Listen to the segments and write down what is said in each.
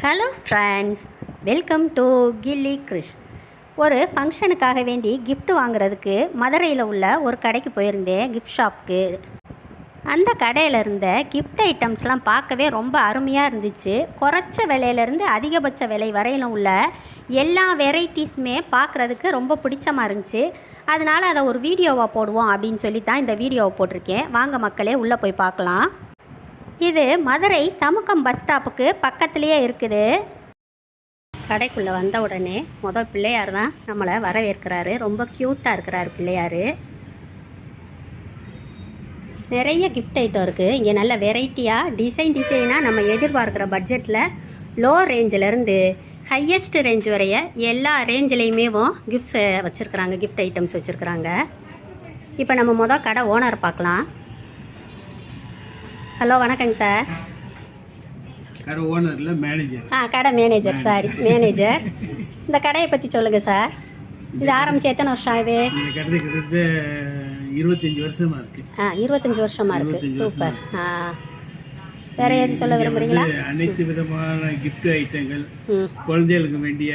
Hello friends welcome to Gilli Krish ஒரு ஃபங்க்ஷனுக்காக வேண்டி கிஃப்ட் வாங்குறதுக்கு மதுரையில் உள்ள ஒரு கடைக்கு போயிருந்தேன் கிஃப்ட் ஷாப்க்கு அந்த கடையில் இருந்த கிஃப்ட் ஐட்டம்ஸ்லாம் பார்க்கவே ரொம்ப அருமையாக இருந்துச்சு. குறைச்ச விலையிலேருந்து அதிகபட்ச விலை வரையிலும் உள்ள எல்லா வெரைட்டிஸுமே பார்க்குறதுக்கு ரொம்ப பிடிச்சமாக இருந்துச்சு. அதனால் அதை ஒரு வீடியோவாக போடுவோம் அப்படின்னு சொல்லி தான் இந்த வீடியோவை போட்டிருக்கேன். வாங்க மக்களே உள்ளே போய் பார்க்கலாம். இது மதுரை தமுக்கம் பஸ் ஸ்டாப்புக்கு பக்கத்துலேயே இருக்குது. கடைக்குள்ளே வந்த உடனே முதல் பிள்ளையார் தான் நம்மளை வரவேற்கிறாரு. ரொம்ப க்யூட்டாக இருக்கிறாரு பிள்ளையார். நிறைய கிஃப்ட் ஐட்டம் இருக்குது இங்கே நல்ல வெரைட்டியாக டிசைன் டிசைனாக நம்ம எதிர்பார்க்குற பட்ஜெட்டில் லோ ரேஞ்சிலேருந்து ஹையஸ்ட் ரேஞ்ச் வரைய எல்லா ரேஞ்சிலையுமேவும் கிஃப்ட்ஸ் வச்சுருக்குறாங்க கிஃப்ட் ஐட்டம்ஸ் வச்சுருக்குறாங்க. இப்போ நம்ம மொதல் கடை ஓனர் பார்க்கலாம். ஹலோ வணக்கங்க சார் கடை ஓனரில் மேனேஜர் ஆ கடை மேனேஜர் சாரி மேனேஜர் இந்த கடையை பற்றி சொல்லுங்கள் சார் இது ஆரம்பிச்சு எத்தனை வருஷம் ஆகுது? இருபத்தஞ்சி வருஷமா இருக்கு. ஆ இருபத்தஞ்சி வருஷமா இருக்கு. இருபத்தஞ்சு சூப்பர். ஆ வேற எது சொல்ல விரும்புறீங்களா? அனைத்து விதமான gift ஐட்டங்கள் குழந்தைகளுக்கு வேண்டிய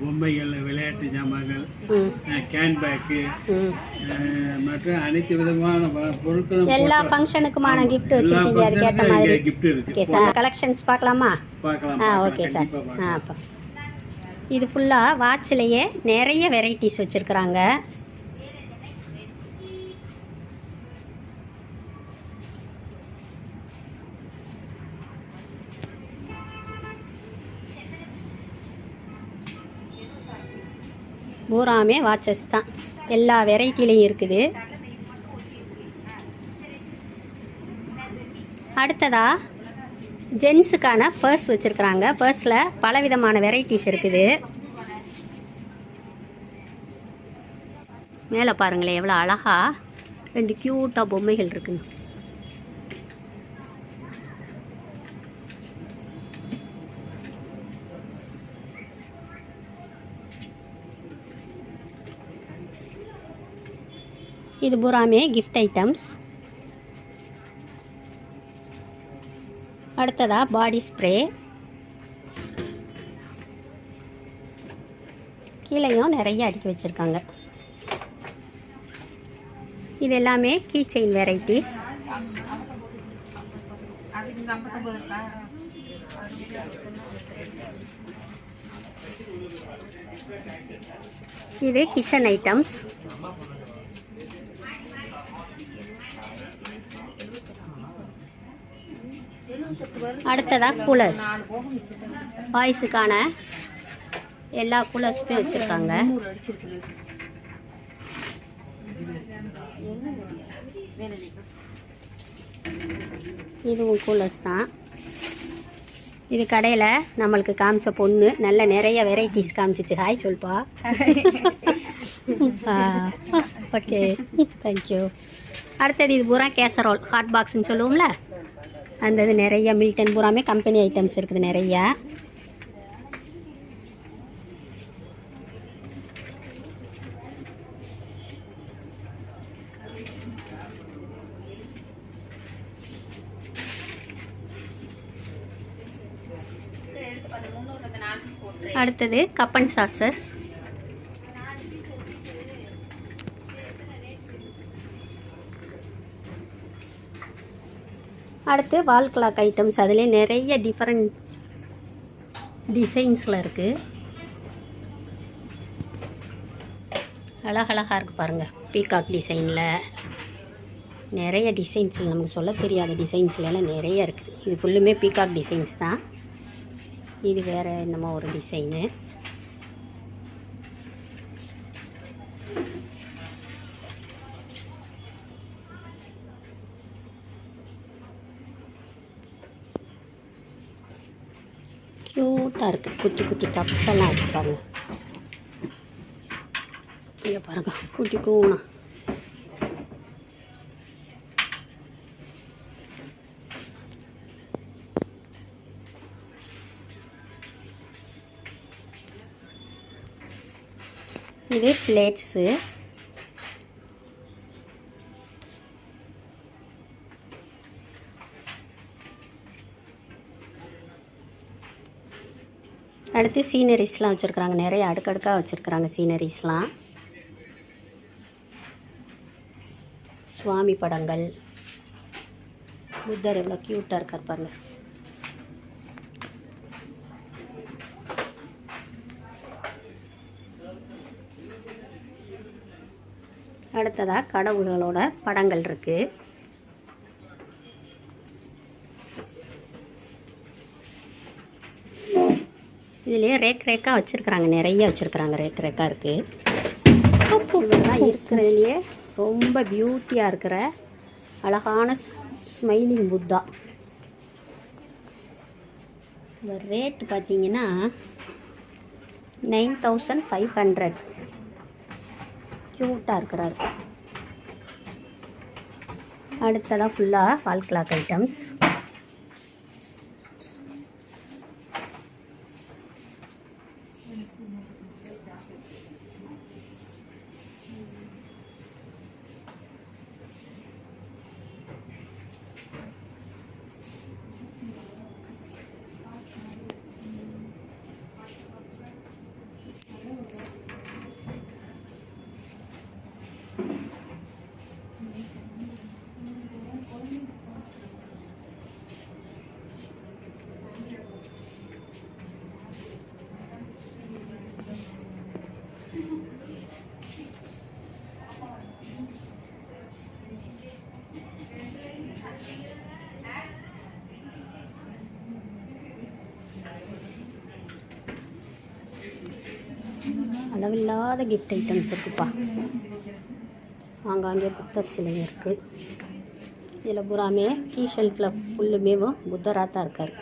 பொம்மைகள் விளையாட்டு ஜாமான்கள் கேன் பேக்கு மற்றும் அனைத்து விதமான பொருட்களும் எல்லா ஃபங்க்ஷனுக்குமான gift வச்சுருக்கீங்க. அதுக்கேற்ற மாதிரி. கிஃப்ட் இருக்கு. ஓகே சார் கலெக்ஷன்ஸ் பார்க்கலாமா? பார்க்கலாம் ஆ. Okay sir. ஆ இது ஃபுல்லாக வாட்ச்லேயே நிறைய வெரைட்டிஸ் வச்சுருக்குறாங்க. பூராமே வாட்சஸ் தான். எல்லா வெரைட்டிலையும் இருக்குது. அடுத்ததா ஜென்ஸுக்கான பர்ஸ் வச்சுருக்குறாங்க. பர்ஸில் பலவிதமான வெரைட்டிஸ் இருக்குது. மேலே பாருங்களேன் எவ்வளோ அழகா. ரெண்டு க்யூட்டாக பொம்மைகள் இருக்குன்னு இது பூராமே கிஃப்ட் ஐட்டம்ஸ் அடுத்ததா பாடி ஸ்ப்ரே கீழேயும் நிறைய அடுக்கி வச்சுருக்காங்க. இது எல்லாமே கீ செயின் வெரைட்டிஸ் இது கிச்சன் ஐட்டம்ஸ் அடுத்ததா கூலர்ஸ் பாய்ஸுக்கான எல்லா கூலர்ஸுமே வச்சுருக்காங்க. இதுவும் கூலர்ஸ் தான். இது கடையில் நம்மளுக்கு காமிச்ச பொண்ணு. நல்ல நிறைய வெரைட்டிஸ் காமிச்சிச்சு. ஹாய் சொல்பா. ஓகே தேங்க்யூ அடுத்தது இது பூரா கேசரோல் ஹாட் பாக்ஸ்ன்னு சொல்லுவோம்ல? அந்த இது நிறைய மில்டன் பூராமே கம்பெனி ஐட்டம்ஸ் இருக்குது நிறையா. அடுத்தது கப்பன் சாசஸ் அடுத்து வால் கிளாக் ஐட்டம்ஸ் அதிலே நிறைய டிஃப்ரெண்ட் டிசைன்ஸில் இருக்குது அழகழகாக இருக்குது பாருங்கள் பீகாக் டிசைனில் நிறைய டிசைன்ஸ் நமக்கு சொல்ல தெரியாத டிசைன்ஸ்லாம் நிறைய இருக்குது இது ஃபுல்லுமே பீகாக் டிசைன்ஸ் தான். இது வேறு என்னமோ ஒரு டிசைனு க்யூட்டாக இருக்குது குட்டி குட்டி கப்ஸ் எல்லாம் இருக்குது பாருங்க. இங்கே பாருங்க. குட்டி கூணா இது பிளேட்ஸு அடுத்து சீனரிஸ்லாம் வச்சுருக்குறாங்க. நிறைய அடுக்கடுக்காக வச்சுருக்குறாங்க சீனரிஸ்லாம். சுவாமி படங்கள். புத்தர் எவ்வளோ க்யூட்டாக இருக்கார் பாருங்க. அடுத்ததாக கடவுள்களோட படங்கள் இருக்குது இதுலேயே ரேக் ரேக்காக வச்சுருக்குறாங்க. நிறைய வச்சுருக்குறாங்க. ரேக் ரேக்காக இருக்குது இதெல்லாம் இருக்கிறதுலையே ரொம்ப பியூட்டியாக இருக்கிற அழகான ஸ்மைலிங் புத்தா இந்த ரேட் பார்த்தீங்கன்னா நைன் தௌசண்ட் ஃபைவ் ஹண்ட்ரட் க்யூட்டாக இருக்கிறாரு. அடுத்ததாக ஃபுல்லாக வால் கிளாக் ஐட்டம்ஸ் அளவில்லாத கிஃப்ட் ஐட்டம்ஸ் இருக்குப்பா. ஆங்காங்கே புத்தர் சிலை இருக்குது இதில் பூராமே கீ ஷெல்ஃபில் ஃபுல்லுமேவும் புத்தராக தான் இருக்கார்.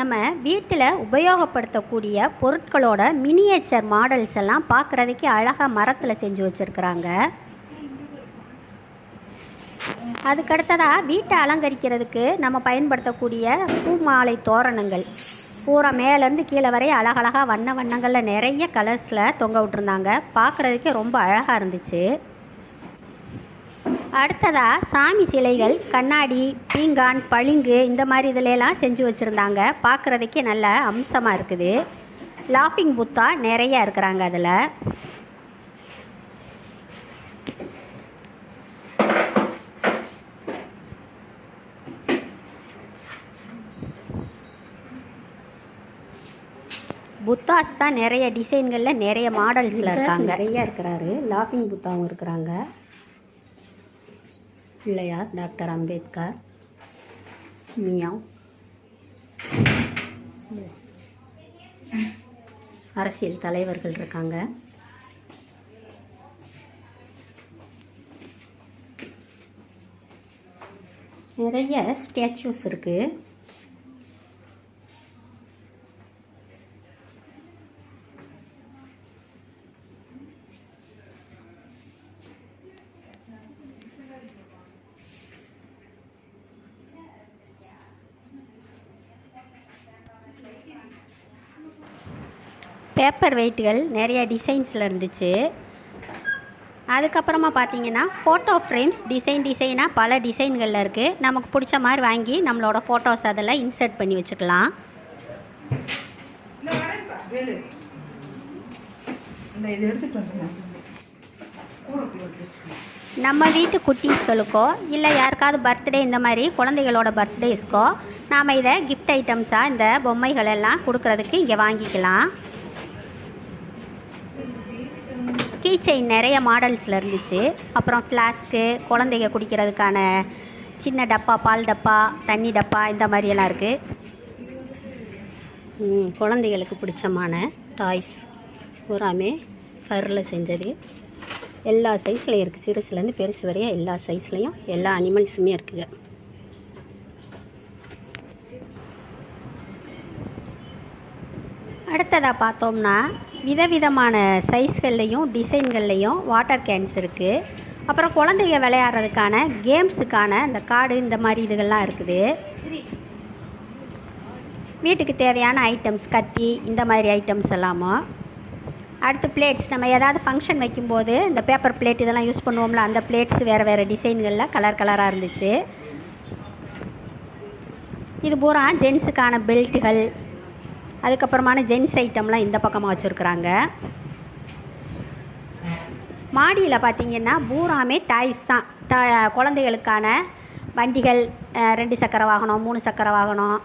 நம்ம வீட்டில் உபயோகப்படுத்தக்கூடிய பொருட்களோட மினியேச்சர் மாடல்ஸ் எல்லாம் பார்க்குறதுக்கு அழகாக மரத்தில் செஞ்சு வச்சுருக்குறாங்க. அதுக்கடுத்ததாக வீட்டை அலங்கரிக்கிறதுக்கு நம்ம பயன்படுத்தக்கூடிய பூ மாலை தோரணங்கள். பூரா மேலேருந்து கீழே வரை அழகழகாக வண்ண வண்ணங்களில் நிறைய கலர்ஸில் தொங்க விட்டுருந்தாங்க. பார்க்குறதுக்கே ரொம்ப அழகாக இருந்துச்சு. அடுத்ததாக சாமி சிலைகள் கண்ணாடி பீங்கான் பளிங்கு இந்த மாதிரி இதுலலாம் செஞ்சு வச்சுருந்தாங்க. பார்க்குறதுக்கே நல்ல அம்சமாக இருக்குது. லாஃபிங் புத்தா நிறைய இருக்கிறாங்க அதில். புத்தாஸ் தான் நிறைய டிசைன்களில் நிறைய மாடல்ஸில் இருக்காங்க. நிறைய இருக்கிறாரு. லாஃபிங் புத்தாவும் இருக்கிறாங்க. பிள்ளையார் டாக்டர் அம்பேத்கர். மியாவ். அரசியல் தலைவர்கள் இருக்காங்க. நிறைய ஸ்டேச்சுஸ் இருக்குது பேப்பர் வெயிட்டுகள் நிறைய டிசைன்ஸில் இருந்துச்சு. அதுக்கப்புறமா பார்த்தீங்கன்னா ஃபோட்டோ ஃப்ரேம்ஸ் டிசைன் டிசைனாக பல டிசைன்களில் இருக்குது நமக்கு பிடிச்ச மாதிரி வாங்கி நம்மளோட ஃபோட்டோஸ் அதில் இன்சர்ட் பண்ணி வச்சுக்கலாம். நம்ம வீட்டு குட்டீஸ்களுக்கோ இல்லை யாருக்காவது பர்த்டே இந்த மாதிரி குழந்தைகளோட பர்த்டேஸ்க்கோ நாம் இதை கிஃப்ட் ஐட்டம்ஸாக இந்த பொம்மைகள் எல்லாம் கொடுக்கறதுக்கு இங்கே வாங்கிக்கலாம். கீ செயின் நிறைய மாடல்ஸில் இருந்துச்சு. அப்புறம் ஃப்ளாஸ்க்கு குழந்தைங்க குடிக்கிறதுக்கான சின்ன டப்பா பால் டப்பா தண்ணி டப்பா இந்த மாதிரியெல்லாம் இருக்குது குழந்தைகளுக்கு பிடிச்சமான டாய்ஸ் பூராமே ஃபரில் செஞ்சது. எல்லா சைஸ்லையும் இருக்குது சிறுசுலேருந்து பெருசு வரைய எல்லா சைஸ்லேயும் எல்லா அனிமல்ஸுமே இருக்குங்க அடுத்ததாக பார்த்தோம்னா விதவிதமான சைஸ்கள்லேயும் டிசைன்கள்லேயும் வாட்டர் கேன்ஸ் இருக்குது அப்புறம் குழந்தைங்க விளையாடுறதுக்கான கேம்ஸுக்கான இந்த கார்டு இந்த மாதிரி இதுகள்லாம் இருக்குது. வீட்டுக்கு தேவையான ஐட்டம்ஸ் கத்தி இந்த மாதிரி ஐட்டம்ஸ் எல்லாமும் அடுத்து பிளேட்ஸ் நம்ம ஏதாவது ஃபங்க்ஷன் வைக்கும்போது இந்த பேப்பர் பிளேட் இதெல்லாம் யூஸ் பண்ணுவோம்ல அந்த பிளேட்ஸ் வேறு வேறு டிசைன்களில் கலர் கலராக இருந்துச்சு. இது பூரா ஜென்ஸுக்கான பெல்ட்டுகள் அதுக்கப்புறமான ஜென்ஸ் ஐட்டம்லாம் இந்த பக்கமாக வச்சுருக்குறாங்க. மாடியில் பார்த்தீங்கன்னா பூராமே டாய்ஸ் தான். டா குழந்தைகளுக்கான வண்டிகள் ரெண்டு சக்கர வாகனம் மூணு சக்கர வாகனம்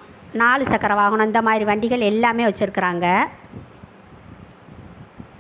நாலு சக்கர வாகனம் இந்த மாதிரி வண்டிகள் எல்லாமே வச்சுருக்குறாங்க.